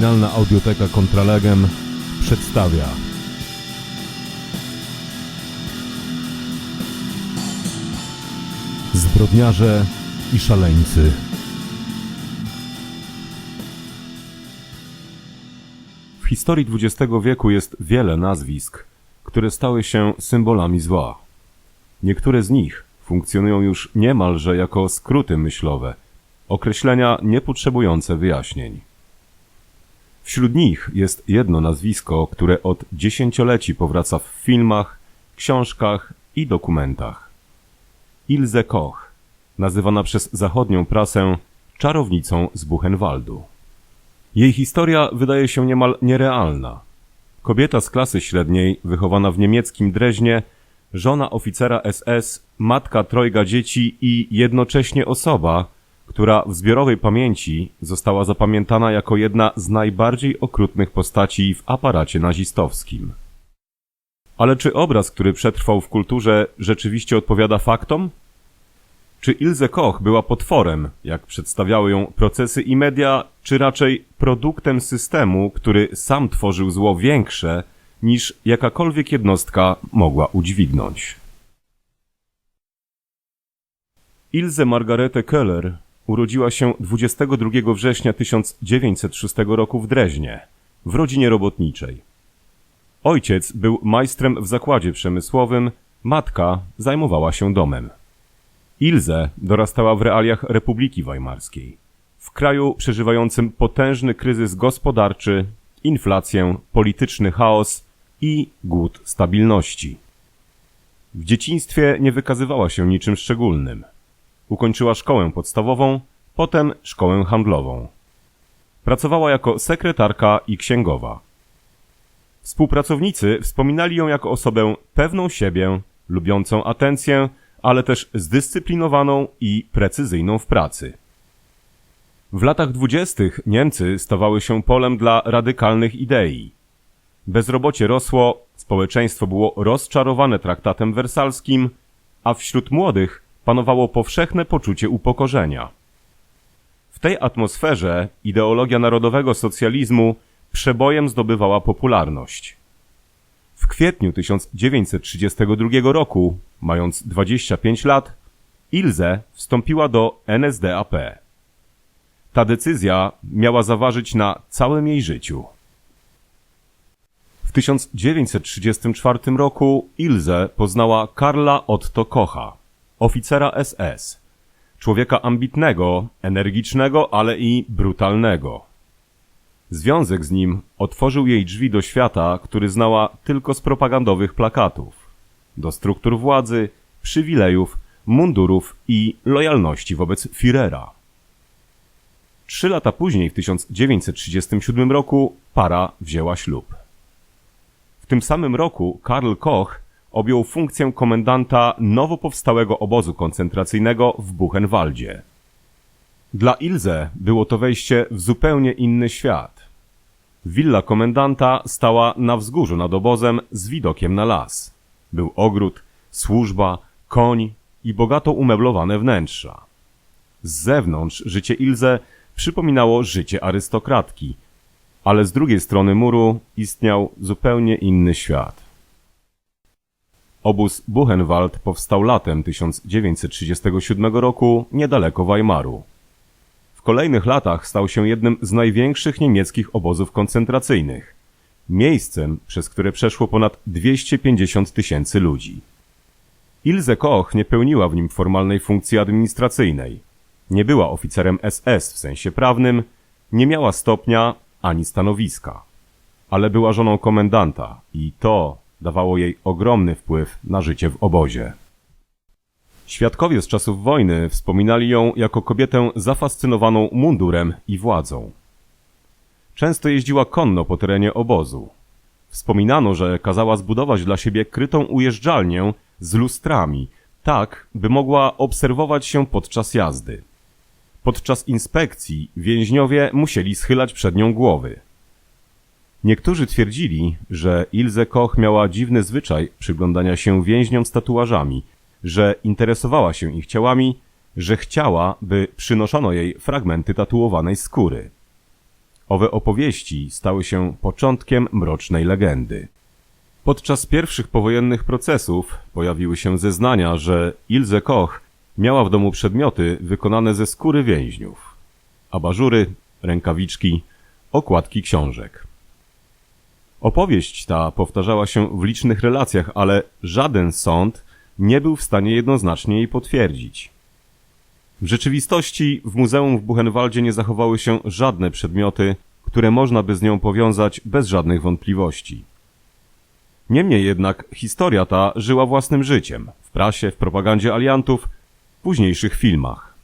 Kryminalna audioteka Kontralegem przedstawia Zbrodniarze i szaleńcy. W historii XX wieku jest wiele nazwisk, które stały się symbolami zła. Niektóre z nich funkcjonują już niemalże jako skróty myślowe, określenia niepotrzebujące wyjaśnień. Wśród nich jest jedno nazwisko, które od dziesięcioleci powraca w filmach, książkach i dokumentach. Ilse Koch, nazywana przez zachodnią prasę czarownicą z Buchenwaldu. Jej historia wydaje się niemal nierealna. Kobieta z klasy średniej, wychowana w niemieckim Dreźnie, żona oficera SS, matka trojga dzieci i jednocześnie osoba, która w zbiorowej pamięci została zapamiętana jako jedna z najbardziej okrutnych postaci w aparacie nazistowskim. Ale czy obraz, który przetrwał w kulturze, rzeczywiście odpowiada faktom? Czy Ilse Koch była potworem, jak przedstawiały ją procesy i media, czy raczej produktem systemu, który sam tworzył zło większe, niż jakakolwiek jednostka mogła udźwignąć? Ilse Margarete Keller urodziła się 22 września 1906 roku w Dreźnie, w rodzinie robotniczej. Ojciec był majstrem w zakładzie przemysłowym, matka zajmowała się domem. Ilze dorastała w realiach Republiki Weimarskiej, w kraju przeżywającym potężny kryzys gospodarczy, inflację, polityczny chaos i głód stabilności. W dzieciństwie nie wykazywała się niczym szczególnym. Ukończyła szkołę podstawową, potem szkołę handlową. Pracowała jako sekretarka i księgowa. Współpracownicy wspominali ją jako osobę pewną siebie, lubiącą atencję, ale też zdyscyplinowaną i precyzyjną w pracy. W latach dwudziestych Niemcy stawały się polem dla radykalnych idei. Bezrobocie rosło, społeczeństwo było rozczarowane traktatem wersalskim, a wśród młodych panowało powszechne poczucie upokorzenia. W tej atmosferze ideologia narodowego socjalizmu przebojem zdobywała popularność. W kwietniu 1932 roku, mając 25 lat, Ilze wstąpiła do NSDAP. Ta decyzja miała zaważyć na całym jej życiu. W 1934 roku Ilze poznała Karla Otto Kocha, oficera SS, człowieka ambitnego, energicznego, ale i brutalnego. Związek z nim otworzył jej drzwi do świata, który znała tylko z propagandowych plakatów, do struktur władzy, przywilejów, mundurów i lojalności wobec Führera. Trzy lata później, w 1937 roku, para wzięła ślub. W tym samym roku Karl Koch objął funkcję komendanta nowo powstałego obozu koncentracyjnego w Buchenwaldzie. Dla Ilze było to wejście w zupełnie inny świat. Willa komendanta stała na wzgórzu nad obozem z widokiem na las. Był ogród, służba, koń i bogato umeblowane wnętrza. Z zewnątrz życie Ilze przypominało życie arystokratki, ale z drugiej strony muru istniał zupełnie inny świat. Obóz Buchenwald powstał latem 1937 roku niedaleko Weimaru. W kolejnych latach stał się jednym z największych niemieckich obozów koncentracyjnych, miejscem, przez które przeszło ponad 250 tysięcy ludzi. Ilse Koch nie pełniła w nim formalnej funkcji administracyjnej. Nie była oficerem SS w sensie prawnym, nie miała stopnia ani stanowiska. Ale była żoną komendanta i to dawało jej ogromny wpływ na życie w obozie. Świadkowie z czasów wojny wspominali ją jako kobietę zafascynowaną mundurem i władzą. Często jeździła konno po terenie obozu. Wspominano, że kazała zbudować dla siebie krytą ujeżdżalnię z lustrami, tak by mogła obserwować się podczas jazdy. Podczas inspekcji więźniowie musieli schylać przed nią głowy. Niektórzy twierdzili, że Ilse Koch miała dziwny zwyczaj przyglądania się więźniom z tatuażami, że interesowała się ich ciałami, że chciała, by przynoszono jej fragmenty tatuowanej skóry. Owe opowieści stały się początkiem mrocznej legendy. Podczas pierwszych powojennych procesów pojawiły się zeznania, że Ilze Koch miała w domu przedmioty wykonane ze skóry więźniów. Abażury, rękawiczki, okładki książek. Opowieść ta powtarzała się w licznych relacjach, ale żaden sąd nie był w stanie jednoznacznie jej potwierdzić. W rzeczywistości w muzeum w Buchenwaldzie nie zachowały się żadne przedmioty, które można by z nią powiązać bez żadnych wątpliwości. Niemniej jednak historia ta żyła własnym życiem w prasie, w propagandzie aliantów, w późniejszych filmach.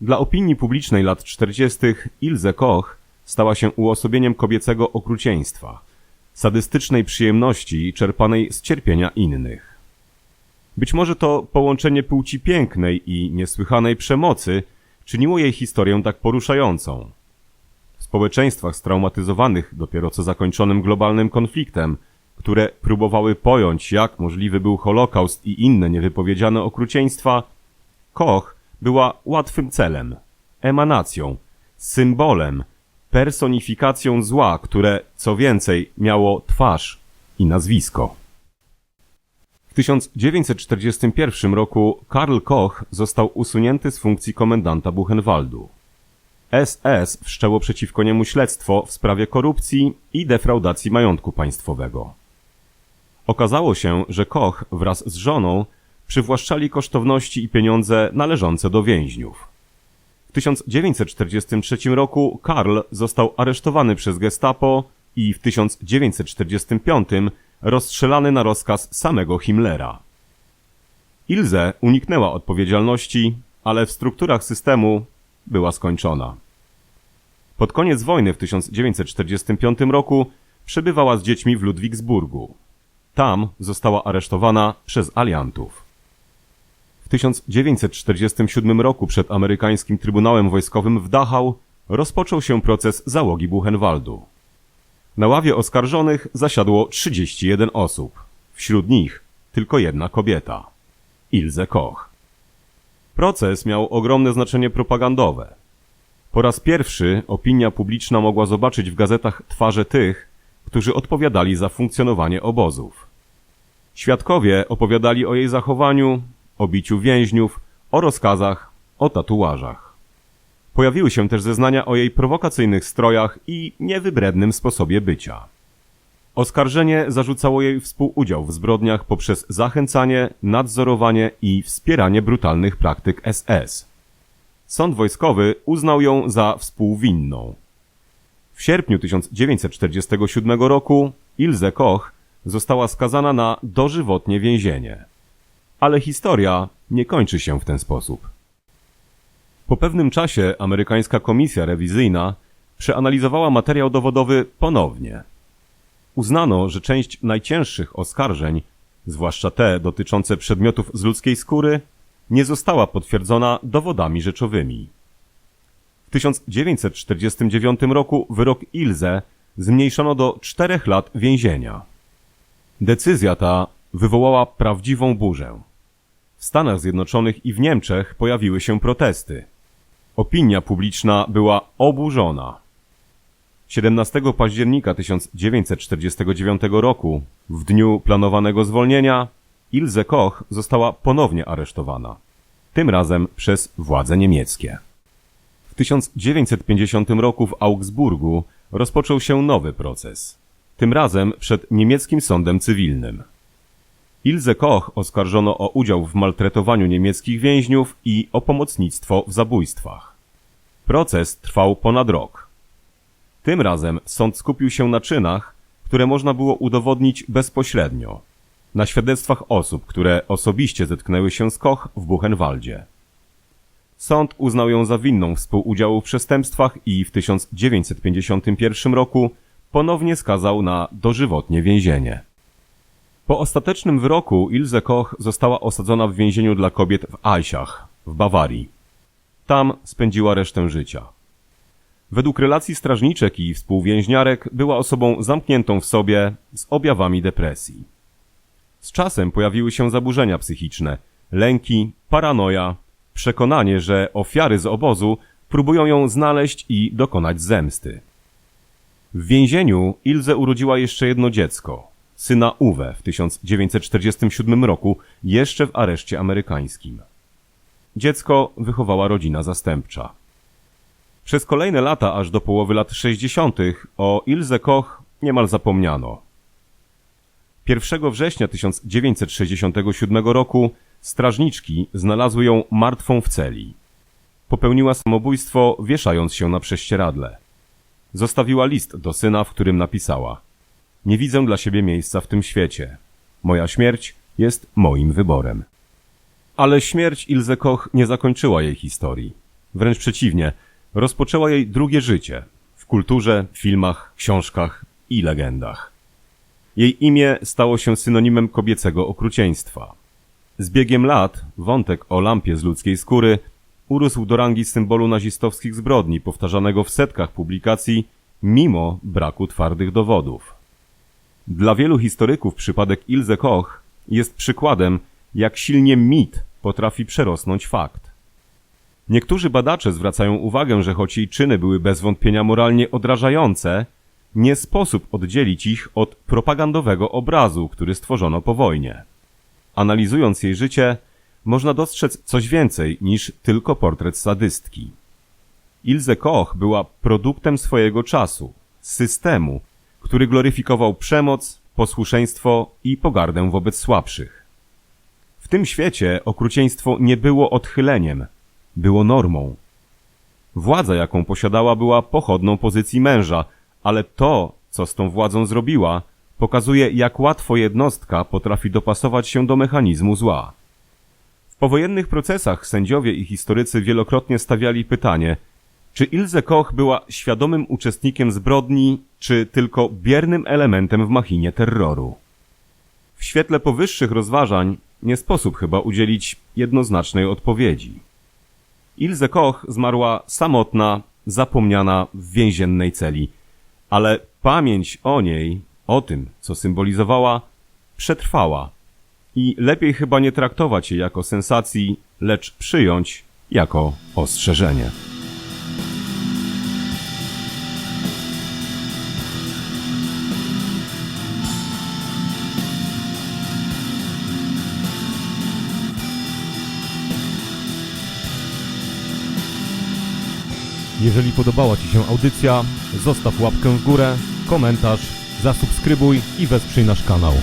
Dla opinii publicznej lat 40. Ilze Koch stała się uosobieniem kobiecego okrucieństwa, sadystycznej przyjemności czerpanej z cierpienia innych. Być może to połączenie płci pięknej i niesłychanej przemocy czyniło jej historię tak poruszającą. W społeczeństwach straumatyzowanych dopiero co zakończonym globalnym konfliktem, które próbowały pojąć, jak możliwy był Holokaust i inne niewypowiedziane okrucieństwa, Koch była łatwym celem, emanacją, symbolem, personifikacją zła, które, co więcej, miało twarz i nazwisko. W 1941 roku Karl Koch został usunięty z funkcji komendanta Buchenwaldu. SS wszczęło przeciwko niemu śledztwo w sprawie korupcji i defraudacji majątku państwowego. Okazało się, że Koch wraz z żoną przywłaszczali kosztowności i pieniądze należące do więźniów. W 1943 roku Karl został aresztowany przez gestapo i w 1945 rozstrzelany na rozkaz samego Himmlera. Ilze uniknęła odpowiedzialności, ale w strukturach systemu była skończona. Pod koniec wojny w 1945 roku przebywała z dziećmi w Ludwigsburgu. Tam została aresztowana przez aliantów. W 1947 roku przed amerykańskim Trybunałem Wojskowym w Dachau rozpoczął się proces załogi Buchenwaldu. Na ławie oskarżonych zasiadło 31 osób. Wśród nich tylko jedna kobieta. Ilze Koch. Proces miał ogromne znaczenie propagandowe. Po raz pierwszy opinia publiczna mogła zobaczyć w gazetach twarze tych, którzy odpowiadali za funkcjonowanie obozów. Świadkowie opowiadali o jej zachowaniu, o biciu więźniów, o rozkazach, o tatuażach. Pojawiły się też zeznania o jej prowokacyjnych strojach i niewybrednym sposobie bycia. Oskarżenie zarzucało jej współudział w zbrodniach poprzez zachęcanie, nadzorowanie i wspieranie brutalnych praktyk SS. Sąd wojskowy uznał ją za współwinną. W sierpniu 1947 roku Ilze Koch została skazana na dożywotnie więzienie. Ale historia nie kończy się w ten sposób. Po pewnym czasie amerykańska komisja rewizyjna przeanalizowała materiał dowodowy ponownie. Uznano, że część najcięższych oskarżeń, zwłaszcza te dotyczące przedmiotów z ludzkiej skóry, nie została potwierdzona dowodami rzeczowymi. W 1949 roku wyrok Ilze zmniejszono do czterech lat więzienia. Decyzja ta wywołała prawdziwą burzę. W Stanach Zjednoczonych i w Niemczech pojawiły się protesty. Opinia publiczna była oburzona. 17 października 1949 roku, w dniu planowanego zwolnienia, Ilze Koch została ponownie aresztowana. Tym razem przez władze niemieckie. W 1950 roku w Augsburgu rozpoczął się nowy proces. Tym razem przed niemieckim sądem cywilnym. Ilze Koch oskarżono o udział w maltretowaniu niemieckich więźniów i o pomocnictwo w zabójstwach. Proces trwał ponad rok. Tym razem sąd skupił się na czynach, które można było udowodnić bezpośrednio, na świadectwach osób, które osobiście zetknęły się z Koch w Buchenwaldzie. Sąd uznał ją za winną współudziału w przestępstwach i w 1951 roku ponownie skazał na dożywotnie więzienie. Po ostatecznym wyroku Ilze Koch została osadzona w więzieniu dla kobiet w Eichach, w Bawarii. Tam spędziła resztę życia. Według relacji strażniczek i współwięźniarek była osobą zamkniętą w sobie z objawami depresji. Z czasem pojawiły się zaburzenia psychiczne, lęki, paranoja, przekonanie, że ofiary z obozu próbują ją znaleźć i dokonać zemsty. W więzieniu Ilze urodziła jeszcze jedno dziecko, syna Uwe w 1947 roku, jeszcze w areszcie amerykańskim. Dziecko wychowała rodzina zastępcza. Przez kolejne lata, aż do połowy lat 60., o Ilze Koch niemal zapomniano. 1 września 1967 roku strażniczki znalazły ją martwą w celi. Popełniła samobójstwo, wieszając się na prześcieradle. Zostawiła list do syna, w którym napisała: Nie widzę dla siebie miejsca w tym świecie. Moja śmierć jest moim wyborem. Ale śmierć Ilze Koch nie zakończyła jej historii. Wręcz przeciwnie, rozpoczęła jej drugie życie w kulturze, filmach, książkach i legendach. Jej imię stało się synonimem kobiecego okrucieństwa. Z biegiem lat wątek o lampie z ludzkiej skóry urósł do rangi symbolu nazistowskich zbrodni, powtarzanego w setkach publikacji, mimo braku twardych dowodów. Dla wielu historyków przypadek Ilse Koch jest przykładem, jak silnie mit potrafi przerosnąć fakt. Niektórzy badacze zwracają uwagę, że choć jej czyny były bez wątpienia moralnie odrażające, nie sposób oddzielić ich od propagandowego obrazu, który stworzono po wojnie. Analizując jej życie, można dostrzec coś więcej niż tylko portret sadystki. Ilse Koch była produktem swojego czasu, systemu, który gloryfikował przemoc, posłuszeństwo i pogardę wobec słabszych. W tym świecie okrucieństwo nie było odchyleniem, było normą. Władza, jaką posiadała, była pochodną pozycji męża, ale to, co z tą władzą zrobiła, pokazuje, jak łatwo jednostka potrafi dopasować się do mechanizmu zła. W powojennych procesach sędziowie i historycy wielokrotnie stawiali pytanie, czy Ilse Koch była świadomym uczestnikiem zbrodni, czy tylko biernym elementem w machinie terroru. W świetle powyższych rozważań nie sposób chyba udzielić jednoznacznej odpowiedzi. Ilse Koch zmarła samotna, zapomniana w więziennej celi, ale pamięć o niej, o tym, co symbolizowała, przetrwała i lepiej chyba nie traktować jej jako sensacji, lecz przyjąć jako ostrzeżenie. Jeżeli podobała Ci się audycja, zostaw łapkę w górę, komentarz, zasubskrybuj i wesprzyj nasz kanał.